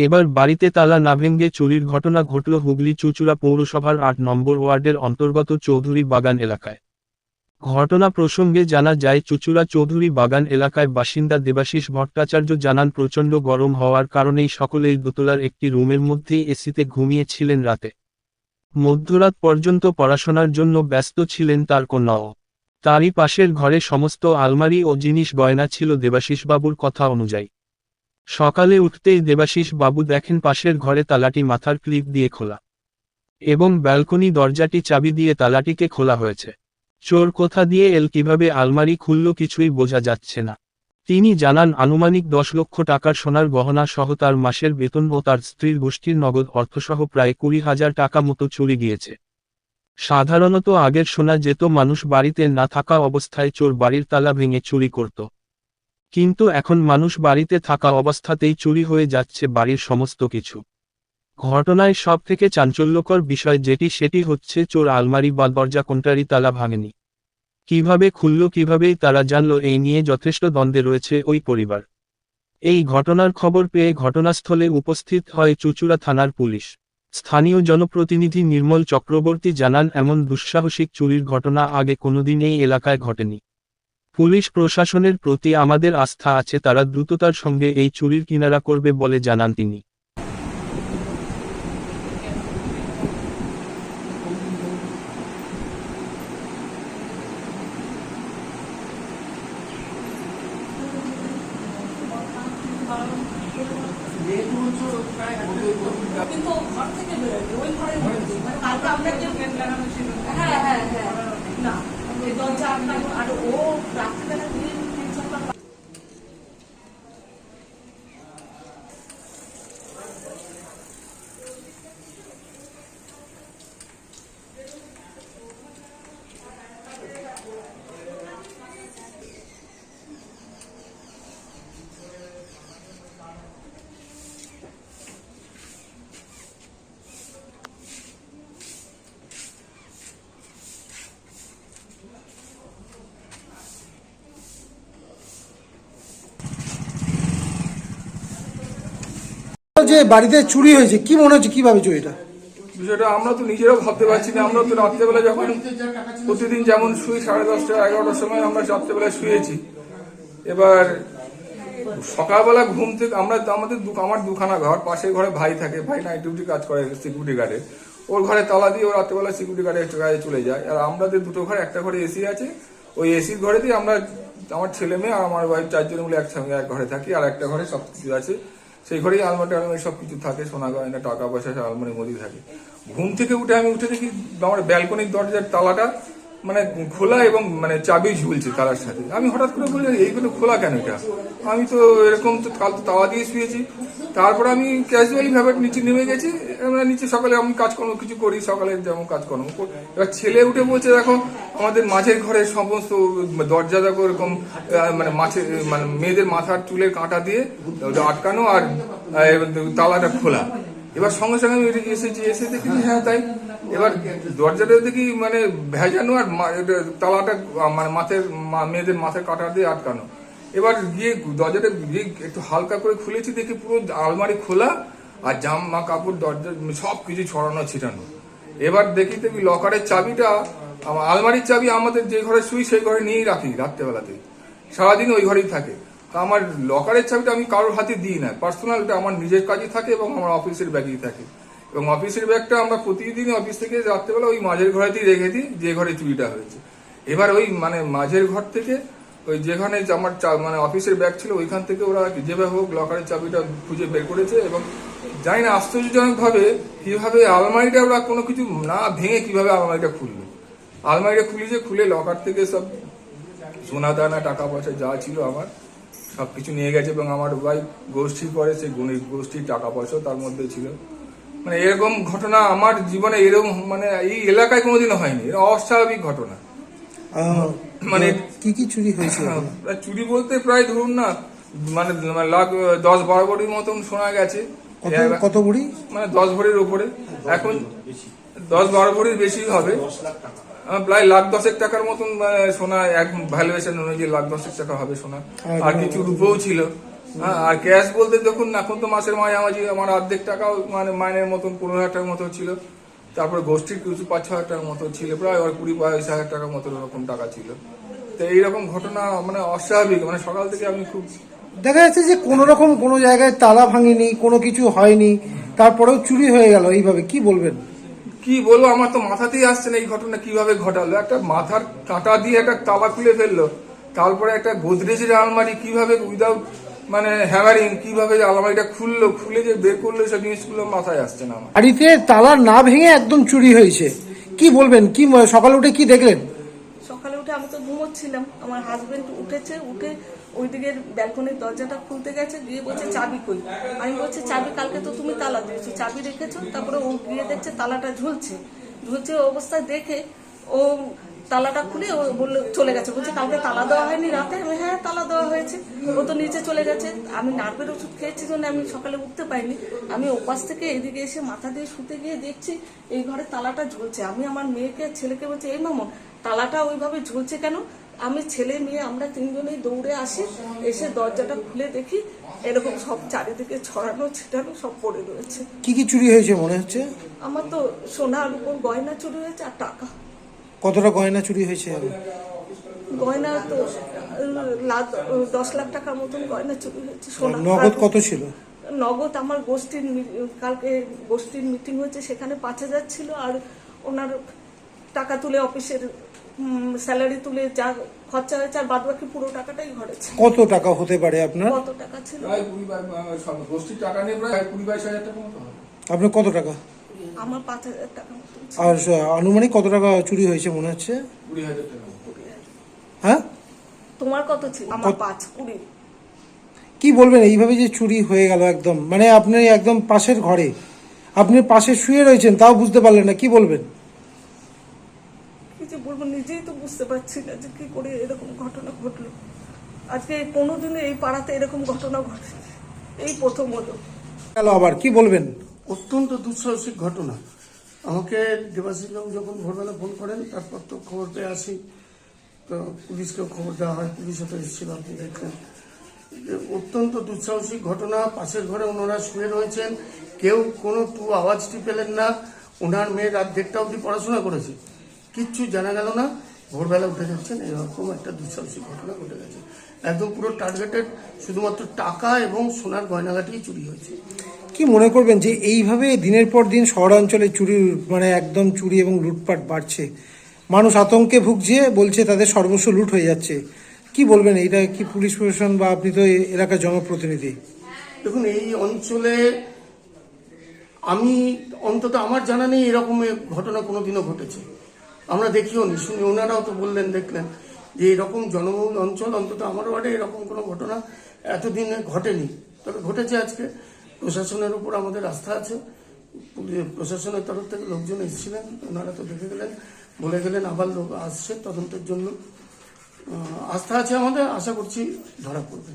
এবার বাড়িতে তালা না ভেঙ্গে চুরির ঘটনা ঘটল হুগলি চুচুড়া পৌরসভার আট নম্বর ওয়ার্ডের অন্তর্গত চৌধুরী বাগান এলাকায়। ঘটনা প্রসঙ্গে জানা যায়, চুচুড়া চৌধুরী বাগান এলাকায় বাসিন্দা দেবাশিস ভট্টাচার্য জানান, প্রচণ্ড গরম হওয়ার কারণেই সকলেই দোতলার একটি রুমের মধ্যেই এসিতে ঘুমিয়েছিলেন রাতে। মধ্যরাত পর্যন্ত পড়াশোনার জন্য ব্যস্ত ছিলেন তার কন্যাও। তারই পাশের ঘরে সমস্ত আলমারি ও জিনিস গয়না ছিল দেবাশিসবাবুর কথা অনুযায়ী। সকালে উঠতেই দেবাশিস বাবু দেখেন পাশের ঘরে তালাটি মাথার ক্লিপ দিয়ে খোলা। এবং ব্যালকনি দরজাটি চাবি দিয়ে তালাটিকে খোলা হয়েছে। চোর কোথা দিয়ে এল কীভাবে আলমারি খুলল কিছুই বোঝা যাচ্ছে না। তিনি জানান, আনুমানিক দশ লক্ষ টাকার সোনার গহনা সহ তার মাসের বেতন ও তার স্ত্রীর গোষ্ঠীর নগদ অর্থসহ প্রায় কুড়ি হাজার টাকা মতো চুরি গিয়েছে। সাধারণত আগের সোনা যেত মানুষ বাড়িতে না থাকা অবস্থায় চোর বাড়ির তালা ভেঙে চুরি করত। কিন্তু এখন মানুষ বাড়িতে থাকা অবস্থাতেই চুরি হয়ে যাচ্ছে বাড়ির সমস্ত কিছু। ঘটনায় সব থেকে চাঞ্চল্যকর বিষয় যেটি সেটি হচ্ছে চোর আলমারি বা দরজা কোনটারই তালা ভাঙেনি। কীভাবে খুলল, কিভাবেই তারা জানল, এই নিয়ে যথেষ্ট দ্বন্দ্বে রয়েছে ওই পরিবার। এই ঘটনার খবর পেয়ে ঘটনাস্থলে উপস্থিত হয় চুচুড়া থানার পুলিশ। স্থানীয় জনপ্রতিনিধি নির্মল চক্রবর্তী জানান, এমন দুঃসাহসিক চুরির ঘটনা আগে কোনোদিন এই এলাকায় ঘটেনি। পুলিশ প্রশাসনের প্রতি আমাদের আস্থা আছে, তারা দ্রুততার সঙ্গে এই চুরির কিনারা করবে বলে জানান তিনি কিন্তু ঘর থেকে বেরোয়নি, ওই ঘরে। মানে আমরা কেউ হ্যাঁ হ্যাঁ হ্যাঁ না ওই দরজা আপনার আর ও রাত্রিবেলা দিয়ে তিন চারটা যে বাড়িতে চুরি হয়েছে, কি মনে হচ্ছে কীভাবে চুরিটা বিষয়টা আমরা তো নিজেরাও ভাবতে পারছি না। আমরা তো রাত্রেবেলা যখন প্রতিদিন যেমন শুই সাড়ে দশটা, এগারোটার সময় আমরা রাত্রেবেলা শুয়েছি। এবার সকালবেলা ঘুম থেকে আমরা আমাদের আমার দুখানা ঘর, পাশের ঘরে ভাই থাকে, ভাই নাইট ডিউটি কাজ করে সিকিউরিটি গার্ডে ওর ঘরে তালা দিয়ে ও রাত্রেবেলা সিকিউরিটি গার্ডে গাড়ি চলে যায়। আর আমাদের দুটো ঘরে, একটা ঘরে এসি আছে। ওই এসির ঘরেতেই আমরা, আমার ছেলে মেয়ে আর আমার ওয়াইফ চারজন মিলে একসঙ্গে এক ঘরে থাকি, আর একটা ঘরে সব কিছু আছে। সেই ঘরেই আলমারি আলমারি সব কিছু থাকে, সোনা গয়না, টাকা পয়সা সব আলমারির মধ্যেই থাকে। ঘুম থেকে উঠে আমি উঠে দেখি আমার ব্যালকনির দরজার তালাটা মানে খোলা এবং মানে চাবি ঝুলছে তালার সাথে। আমি হঠাৎ করে বলি এইগুলো খোলা কেন এটা? আমি তো এরকম তো কাল তো তাওয়া দিয়ে শুয়েছি। তারপর আমি ক্যাজুয়ালি ভাবে নিচে নেমে গেছি। আমরা নিচে সকালে আমি কাজকর্ম কিছু করি, সকালে যেমন কাজকর্ম করি। এবার ছেলে উঠে বলছে, দেখো, আমাদের মাঝের ঘরের সমস্ত দরজা দেখো এরকম মানে মাছের মানে মেয়েদের মাথার চুলের কাঁটা দিয়ে আটকানো আর তালাটা খোলা। এবার সঙ্গে সঙ্গে এসেছি এসে দেখি হ্যাঁ তাই। এবার দরজাটা দেখি মানে ভেজানো আর তালাটা মানে মাথের মেয়েদের মাথার কাটা দিয়ে আটকানো। এবার গিয়ে দরজাটা গিয়ে একটু হালকা করে খুলেছি, দেখি পুরো আলমারি খোলা আর জামা কাপড়, দরজা, সব কিছু ছড়ানো, ছিটানো। এবার দেখি দেখি লকারের চাবিটা আলমারির চাবি আমাদের যে ঘরে শুই, সেই ঘরে নিয়েই রাখি রাত্রেবেলাতে। সারাদিন ওই ঘরেই থাকে। আমার লকারের চাবিটা আমি কারোর হাতে দিই না। পার্সোনালটা আমার নিজের কাজই থাকে এবং আমার অফিসের ব্যাগেই থাকে। এবং অফিসের ব্যাগটা আমরা প্রতিদিন অফিস থেকে রাত্রেবেলা ওই মাঝের ঘরেতেই রেখে দিই, যে ঘরে চুরিটা হয়েছে। এবার ওই মানে মাঝের ঘর থেকে ওই যেখানে আমার মানে অফিসের ব্যাগ ছিল, ওইখান থেকে ওরা যেভাবে হোক লকারের চাবিটা খুঁজে বের করেছে এবং জানি না আশ্চর্যজনক ভাবে কীভাবে আলমারিটা ওরা কোনো কিছু না ভেঙে কীভাবে আলমারিটা খুললো। আলমারিটা খুলেছে খুলে লকার থেকে সব সোনা দানা, টাকা পয়সা যা ছিল আমার সব কিছু নিয়ে গেছে এবং আমার ভাই গোষ্ঠীর করে সেই গণিত গোষ্ঠীর টাকা পয়সা তার মধ্যে ছিল। মানে এরকম ঘটনা আমার জীবনে এরকম মানে এই এলাকায় কোনোদিনও হয়নি। এটা অস্বাভাবিক ঘটনা। মানে কি কি চুরি হয়েছিল? চুরি বলতে প্রায় ধরুন না মানে মানে লাখ দশ বারো ভরির মতন শোনা গেছে। কত বুড়ি মানে দশ ভরির উপরে। এখন দশ বারো ভরির বেশি হবে। প্রায় লাখ দশেক টাকার মতন সোনা এক ভ্যালুয়েশন অনুযায়ী লাখ দশেক টাকা হবে সোনা। আর কিছু রূপও ছিল। হ্যাঁ আর ক্যাশ বলতে দেখুন এখন তো মাসের মাঝামাঝি আমার অর্ধেক টাকাও মানে মাইনের মতন পনেরো হাজার টাকার মতো ছিল। তারপরে গোষ্ঠীর কিছু পাঁচ ছ হাজার টাকার মতো ছিল প্রায় ওর কুড়ি বাইশ হাজার টাকার মতো এরকম টাকা ছিল। তো এইরকম ঘটনা মানে অস্বাভাবিক মানে সকাল থেকে আমি খুব দেখা যাচ্ছে যে কোনো রকম কোনো জায়গায় তালা ভাঙেনি কোনো কিছু হয়নি তারপরেও চুরি হয়ে গেল এইভাবে কি বলবেন? কি বলব আমার তো মাথাতেই আসছে না এই ঘটনা কীভাবে ঘটালো। একটা মাথার কাঁটা দিয়ে একটা তালা খুলে ফেলল। তারপরে একটা গোদরেজের আলমারি কীভাবে উইদাউট মানে হ্যামারিং কীভাবে আলমারিটা খুললো খুলে যে বের করল সব জিনিসগুলো মাথায় আসছে না আমার। বাড়িতে তালা না ভেঙে একদম চুরি হয়েছে। কি বলবেন? কি সকালে উঠে কি দেখলেন? সকালে উঠে আমি তো ঘুমোচ্ছিলাম। আমার হাজবেন্ড উঠেছে উঠে ওই দিকের ব্যালকনির দরজাটা খুলতে গেছে, গিয়ে বলছে, চাবি কই? আমি বলছি, চাবি কালকে তো তুমি তালা দিয়েছ, চাবি রেখেছো? তারপরে ও গিয়ে দেখছে তালাটা ঝুলছে। ঝুলছে অবস্থায় দেখে ও তালাটা খুলে ও বলল, চলে গেছে। বলছে, কালকে তালা দেওয়া হয়নি রাতে? আমি হ্যাঁ তালা দেওয়া হয়েছে। ও তো নিচে চলে গেছে। আমি নার্ভের ওষুধ খেয়েছি জন্য আমি সকালে উঠতে পারিনি। আমি ওপাশ থেকে এদিকে এসে মাথা দিয়ে শুতে গিয়ে দেখছি এই ঘরে তালাটা ঝুলছে। আমি আমার মেয়েকে, ছেলেকে বলছি, এই মামন তালাটা ওইভাবে ঝুলছে কেন? আমি ছেলে মেয়ে আমরা তিনজনেই দৌড়ে আসি এসে দরজাটা খুলে দেখি এরকম সব চারিদিকে ছড়ানো ছিটানো সব পড়ে রয়েছে। কি কি চুরি হয়েছে মনে হচ্ছে? আমার তো সোনার উপর গয়না চুরি হয়েছে আর টাকা। কতটা গয়না চুরি হয়েছে? গয়না তো দশ লাখ টাকার মতন গয়না চুরি হয়েছে সোনা নগদ কত ছিল? নগদ আমার গোষ্ঠীর কালকে গোষ্ঠীর মিটিং হয়েছে সেখানে পাঁচ হাজার ছিল আর ওনার টাকা তুলে অফিসের স্যালারি তুলে যা খরচা হয়েছে আর বাদ বাকি পুরো টাকাটাই ঘরে কত টাকা হতে পারে আপনার? কত টাকা ছিল? প্রায় কুড়ি বাইশ গোষ্ঠীর টাকা নিয়ে প্রায় কুড়ি বাইশ হাজার টাকা মতো হবে। আপনার কত টাকা? আমার পাঁচ হাজার টাকা ছিল। আর আনুমানিক কত টাকা চুরি হয়েছে মনে হচ্ছে? কুড়ি হাজার টাকা হ্যাঁ? তোমার কত ছিল? আমার পাঁচ কুড়ি। কি বলবেন এইভাবে যে চুরি হয়ে গেল একদম? মানে আপনি একদম পাশের ঘরে। আপনি পাশে শুয়ে রয়েছেন তাও বুঝতে পারলেন না কি বলবেন? বলব নিজেই তো বুঝতে পারছি না যে কি করে এরকম ঘটনা ঘটলো। আজকে কোনোদিনও এই পাড়াতে এরকম ঘটনা ঘটে এই প্রথম হলো। গেল আবার কি বলবেন? অত্যন্ত দুঃসাহসিক ঘটনা। আমাকে দেবাশিস বাবু যখন ভোরবেলা ফোন করেন তারপর তো খবর পেয়ে আসি। তো পুলিশকেও খবর দেওয়া হয় পুলিশও তো এসেছিল আপনি দেখলেন। অত্যন্ত দুঃসাহসিক ঘটনা পাশের ঘরে ওনারা শুয়ে রয়েছেন। কেউ কোনো টু আওয়াজটি পেলেন না। ওনার মেয়ে রাত দেড়টা অবধি পড়াশোনা করেছে। কিচ্ছু জানা গেল না। ভোরবেলা উঠে যাচ্ছেন এরকম একটা দুঃসাহসিক ঘটনা ঘটে গেছে। একদম পুরো টার্গেটেড শুধুমাত্র টাকা এবং সোনার গয়নাগাটিই চুরি হয়েছে। কি মনে করবেন যে এইভাবে দিনের পর দিন শহরাঞ্চলে চুরি মানে একদম চুরি এবং লুটপাট বাড়ছে? মানুষ আতঙ্কে ভুগছে বলছে তাদের সর্বস্ব লুট হয়ে যাচ্ছে। কি বলবেন এটা কি পুলিশ প্রশাসন বা আপনি তো এলাকার জনপ্রতিনিধি? দেখুন এই অঞ্চলে আমি অন্তত আমার জানা নেই এরকম ঘটনা কোনোদিনও ঘটেছে। আমরা দেখিও নি। শুনি, ওনারাও তো বললেন, দেখলেন যে এরকম জনবহুল অঞ্চল, অন্তত আমার ওয়ার্ডে এরকম কোনো ঘটনা এতদিনে ঘটেনি। তবে ঘটেছে আজকে। প্রশাসনের উপর আমাদের আস্থা আছে। প্রশাসনের তরফ থেকে লোকজন এসেছিলেন, ওনারা তো দেখে গেলেন, বলে গেলেন, আবার লোক আসছে তদন্তের জন্য। আস্থা আছে আমাদের, আশা করছি ধরা পড়বে।